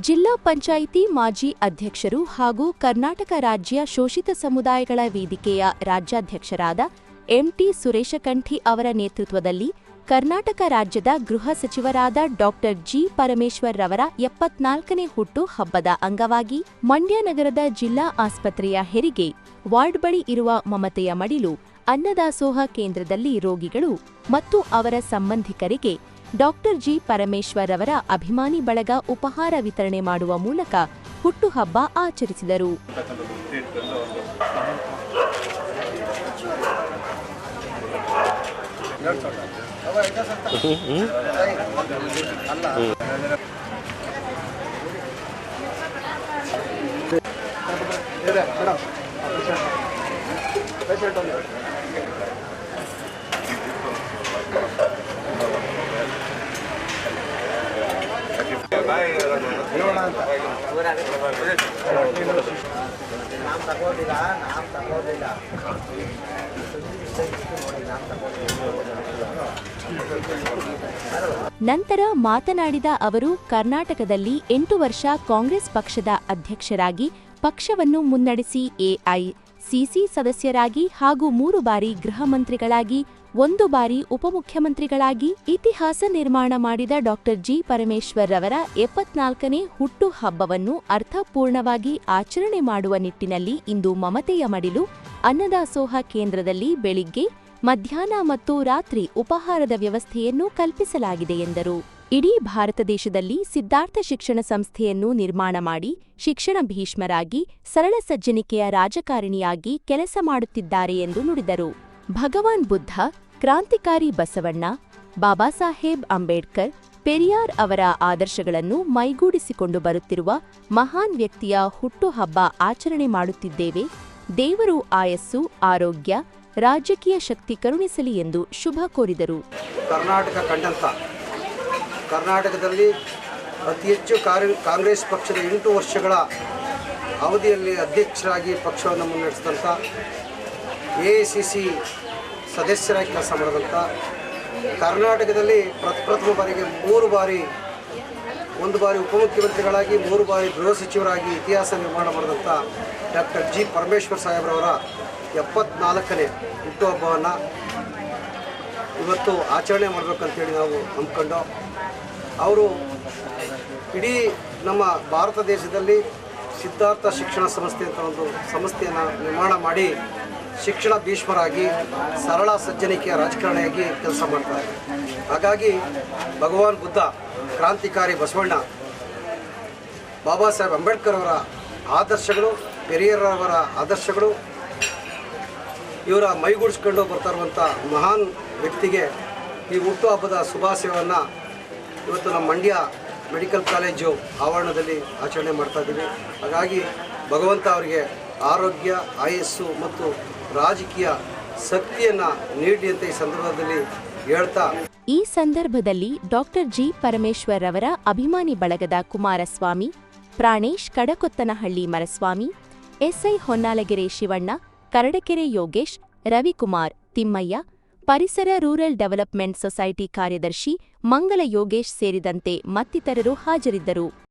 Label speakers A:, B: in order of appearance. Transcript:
A: ಜಿಲ್ಲಾ ಪಂಚಾಯಿತಿ ಮಾಜಿ ಅಧ್ಯಕ್ಷರು ಹಾಗೂ ಕರ್ನಾಟಕ ರಾಜ್ಯ ಶೋಷಿತ ಸಮುದಾಯಗಳ ವೇದಿಕೆಯ ರಾಜ್ಯಾಧ್ಯಕ್ಷರಾದ ಎಂಟಿ ಸುರೇಶಕಂಠಿ ಅವರ ನೇತೃತ್ವದಲ್ಲಿ ಕರ್ನಾಟಕ ರಾಜ್ಯದ ಗೃಹ ಸಚಿವರಾದ ಡಾಕ್ಟರ್ ಜಿ ಪರಮೇಶ್ವರ್ ರವರ ಎಪ್ಪತ್ನಾಲ್ಕನೇ ಹುಟ್ಟು ಹಬ್ಬದ ಅಂಗವಾಗಿ ಮಂಡ್ಯ ನಗರದ ಜಿಲ್ಲಾ ಆಸ್ಪತ್ರೆಯ ಹೆರಿಗೆ ವಾರ್ಡ್ ಬಳಿ ಇರುವ ಮಮತೆಯ ಮಡಿಲು ಅನ್ನದಾಸೋಹ ಕೇಂದ್ರದಲ್ಲಿ ರೋಗಿಗಳು ಮತ್ತು ಅವರ ಸಂಬಂಧಿಕರಿಗೆ ಡಾಕ್ಟರ್ ಜಿ ಪರಮೇಶ್ವರ್ ಅವರ ಅಭಿಮಾನಿ ಬಳಗ ಉಪಹಾರ ವಿತರಣೆ ಮಾಡುವ ಮೂಲಕ ಹುಟ್ಟುಹಬ್ಬ ಆಚರಿಸಿದರು. ನಂತರ ಮಾತನಾಡಿದ ಅವರು, ಕರ್ನಾಟಕದಲ್ಲಿ ಎಂಟು ವರ್ಷ ಕಾಂಗ್ರೆಸ್ ಪಕ್ಷದ ಅಧ್ಯಕ್ಷರಾಗಿ ಪಕ್ಷವನ್ನು ಮುನ್ನಡೆಸಿ ಎಐಸಿಸಿ ಸದಸ್ಯರಾಗಿ ಹಾಗೂ ಮೂರು ಬಾರಿ ಗೃಹ ಮಂತ್ರಿಗಳಾಗಿ ಒಂದು ಬಾರಿ ಉಪಮುಖ್ಯಮಂತ್ರಿಗಳಾಗಿ ಇತಿಹಾಸ ನಿರ್ಮಾಣ ಮಾಡಿದ ಡಾಕ್ಟರ್ ಜಿ ಪರಮೇಶ್ವರ್ ರವರ ಎಪ್ಪತ್ನಾಲ್ಕನೇ ಹುಟ್ಟು ಹಬ್ಬವನ್ನು ಅರ್ಥಪೂರ್ಣವಾಗಿ ಆಚರಣೆ ಮಾಡುವ ನಿಟ್ಟಿನಲ್ಲಿ ಇಂದು ಮಮತೆಯ ಮಡಿಲು ಅನ್ನದಾಸೋಹ ಕೇಂದ್ರದಲ್ಲಿ ಬೆಳಿಗ್ಗೆ ಮಧ್ಯಾಹ್ನ ಮತ್ತು ರಾತ್ರಿ ಉಪಹಾರದ ವ್ಯವಸ್ಥೆಯನ್ನು ಕಲ್ಪಿಸಲಾಗಿದೆ ಎಂದರು. ಇಡೀ ಭಾರತ ದೇಶದಲ್ಲಿ ಸಿದ್ಧಾರ್ಥ ಶಿಕ್ಷಣ ಸಂಸ್ಥೆಯನ್ನು ನಿರ್ಮಾಣ ಮಾಡಿ ಶಿಕ್ಷಣ ಭೀಷ್ಮರಾಗಿ ಸರಳ ಸಜ್ಜನಿಕೆಯ ರಾಜಕಾರಣಿಯಾಗಿ ಕೆಲಸ ಮಾಡುತ್ತಿದ್ದಾರೆ ಎಂದು ನುಡಿದರು. ಭಗವಾನ್ ಬುದ್ಧ, ಕ್ರಾಂತಿಕಾರಿ ಬಸವಣ್ಣ, ಬಾಬಾ ಸಾಹೇಬ್ ಅಂಬೇಡ್ಕರ್, ಪೆರಿಯಾರ್ ಅವರ ಆದರ್ಶಗಳನ್ನು ಮೈಗೂಡಿಸಿಕೊಂಡು ಬರುತ್ತಿರುವ ಮಹಾನ್ ವ್ಯಕ್ತಿಯ ಹುಟ್ಟುಹಬ್ಬ ಆಚರಣೆ ಮಾಡುತ್ತಿದ್ದೇವೆ. ದೇವರು ಆಯಸ್ಸು, ಆರೋಗ್ಯ, ರಾಜಕೀಯ ಶಕ್ತಿ ಕರುಣಿಸಲಿ ಎಂದು ಶುಭ ಕೋರಿದರು.
B: ಕರ್ನಾಟಕ ಕಂಡಂತ ಕರ್ನಾಟಕದಲ್ಲಿ ಅತಿ ಹೆಚ್ಚು ಕಾಂಗ್ರೆಸ್ ಪಕ್ಷದ ಎಂಟು ವರ್ಷಗಳ ಅವಧಿಯಲ್ಲಿ ಅಧ್ಯಕ್ಷರಾಗಿ ಪಕ್ಷವನ್ನು ಮುನ್ನಡೆಸಿದಂಥ ಎ ಸಿ ಸಿ ಸದಸ್ಯರಾಗಿ ಕೆಲಸ ಮಾಡಿದಂಥ ಕರ್ನಾಟಕದಲ್ಲಿ ಪ್ರಪ್ರಥಮ ಬಾರಿಗೆ ಮೂರು ಬಾರಿ, ಒಂದು ಬಾರಿ ಉಪಮುಖ್ಯಮಂತ್ರಿಗಳಾಗಿ, ಮೂರು ಬಾರಿ ಗೃಹ ಸಚಿವರಾಗಿ ಇತಿಹಾಸ ನಿರ್ಮಾಣ ಮಾಡಿದಂಥ ಡಾಕ್ಟರ್ ಜಿ ಪರಮೇಶ್ವರ್ ಸಾಹೇಬ್ರವರ ಎಪ್ಪತ್ನಾಲ್ಕನೇ ಹುಟ್ಟುಹಬ್ಬವನ್ನು ಇವತ್ತು ಆಚರಣೆ ಮಾಡಬೇಕಂತೇಳಿ ನಾವು ಅಂದ್ಕೊಂಡು ಅವರು ಇಡೀ ನಮ್ಮ ಭಾರತ ದೇಶದಲ್ಲಿ ಸಿದ್ಧಾರ್ಥ ಶಿಕ್ಷಣ ಸಂಸ್ಥೆ ಅಂತ ಒಂದು ಸಂಸ್ಥೆಯನ್ನು ನಿರ್ಮಾಣ ಮಾಡಿ ಶಿಕ್ಷಣ ಭೀಷ್ಮರಾಗಿ ಸರಳ ಸಜ್ಜನಿಕೆಯ ರಾಜಕಾರಣಿಯಾಗಿ ಕೆಲಸ ಮಾಡ್ತಾರೆ. ಹಾಗಾಗಿ ಭಗವಾನ್ ಬುದ್ಧ, ಕ್ರಾಂತಿಕಾರಿ ಬಸವಣ್ಣ, ಬಾಬಾ ಸಾಹೇಬ್ ಅಂಬೇಡ್ಕರ್ ಅವರ ಆದರ್ಶಗಳು ಪೆರಿಯರವರ ಆದರ್ಶಗಳು, ಇವರ ಮೈಗೂಡಿಸ್ಕೊಂಡು ಬರ್ತಾ ಇರುವಂಥ ಮಹಾನ್ ವ್ಯಕ್ತಿಗೆ ಈ ಹುಟ್ಟುಹಬ್ಬದ ಶುಭಾಶಯವನ್ನು ಇವತ್ತು ನಮ್ಮ ಮಂಡ್ಯ ಮೆಡಿಕಲ್ ಕಾಲೇಜು ಆವರಣದಲ್ಲಿ ಆಚರಣೆ ಮಾಡ್ತಾ ಇದ್ದೀವಿ. ಹಾಗಾಗಿ ಭಗವಂತ ಅವರಿಗೆ ಆರೋಗ್ಯ, ಆಯಸ್ಸು ಮತ್ತು ರಾಜಕೀಯ ಶಕ್ತಿಯನ್ನು ನೀಡಿ ಅಂತ ಈ ಸಂದರ್ಭದಲ್ಲಿ ಹೇಳ್ತಾ
A: ಈ ಸಂದರ್ಭದಲ್ಲಿ ಡಾಕ್ಟರ್ ಜಿ ಪರಮೇಶ್ವರ್ ಅವರ ಅಭಿಮಾನಿ ಬಳಗದ ಕುಮಾರಸ್ವಾಮಿ, ಪ್ರಾಣೇಶ್ ಕಡಕೊತ್ತನಹಳ್ಳಿ ಮರಸ್ವಾಮಿ, ಎಸ್ಐ ಹೊನ್ನಾಲಗೆರೆ ಶಿವಣ್ಣ, ಕರಡಕೆರೆ ಯೋಗೇಶ್, ರವಿಕುಮಾರ್ ತಿಮ್ಮಯ್ಯ, ಪರಿಸರ ರೂರಲ್ ಡೆವಲಪ್ಮೆಂಟ್ ಸೊಸೈಟಿ ಕಾರ್ಯದರ್ಶಿ ಮಂಗಲ ಯೋಗೇಶ್ ಸೇರಿದಂತೆ ಮತ್ತಿತರರು ಹಾಜರಿದ್ದರು.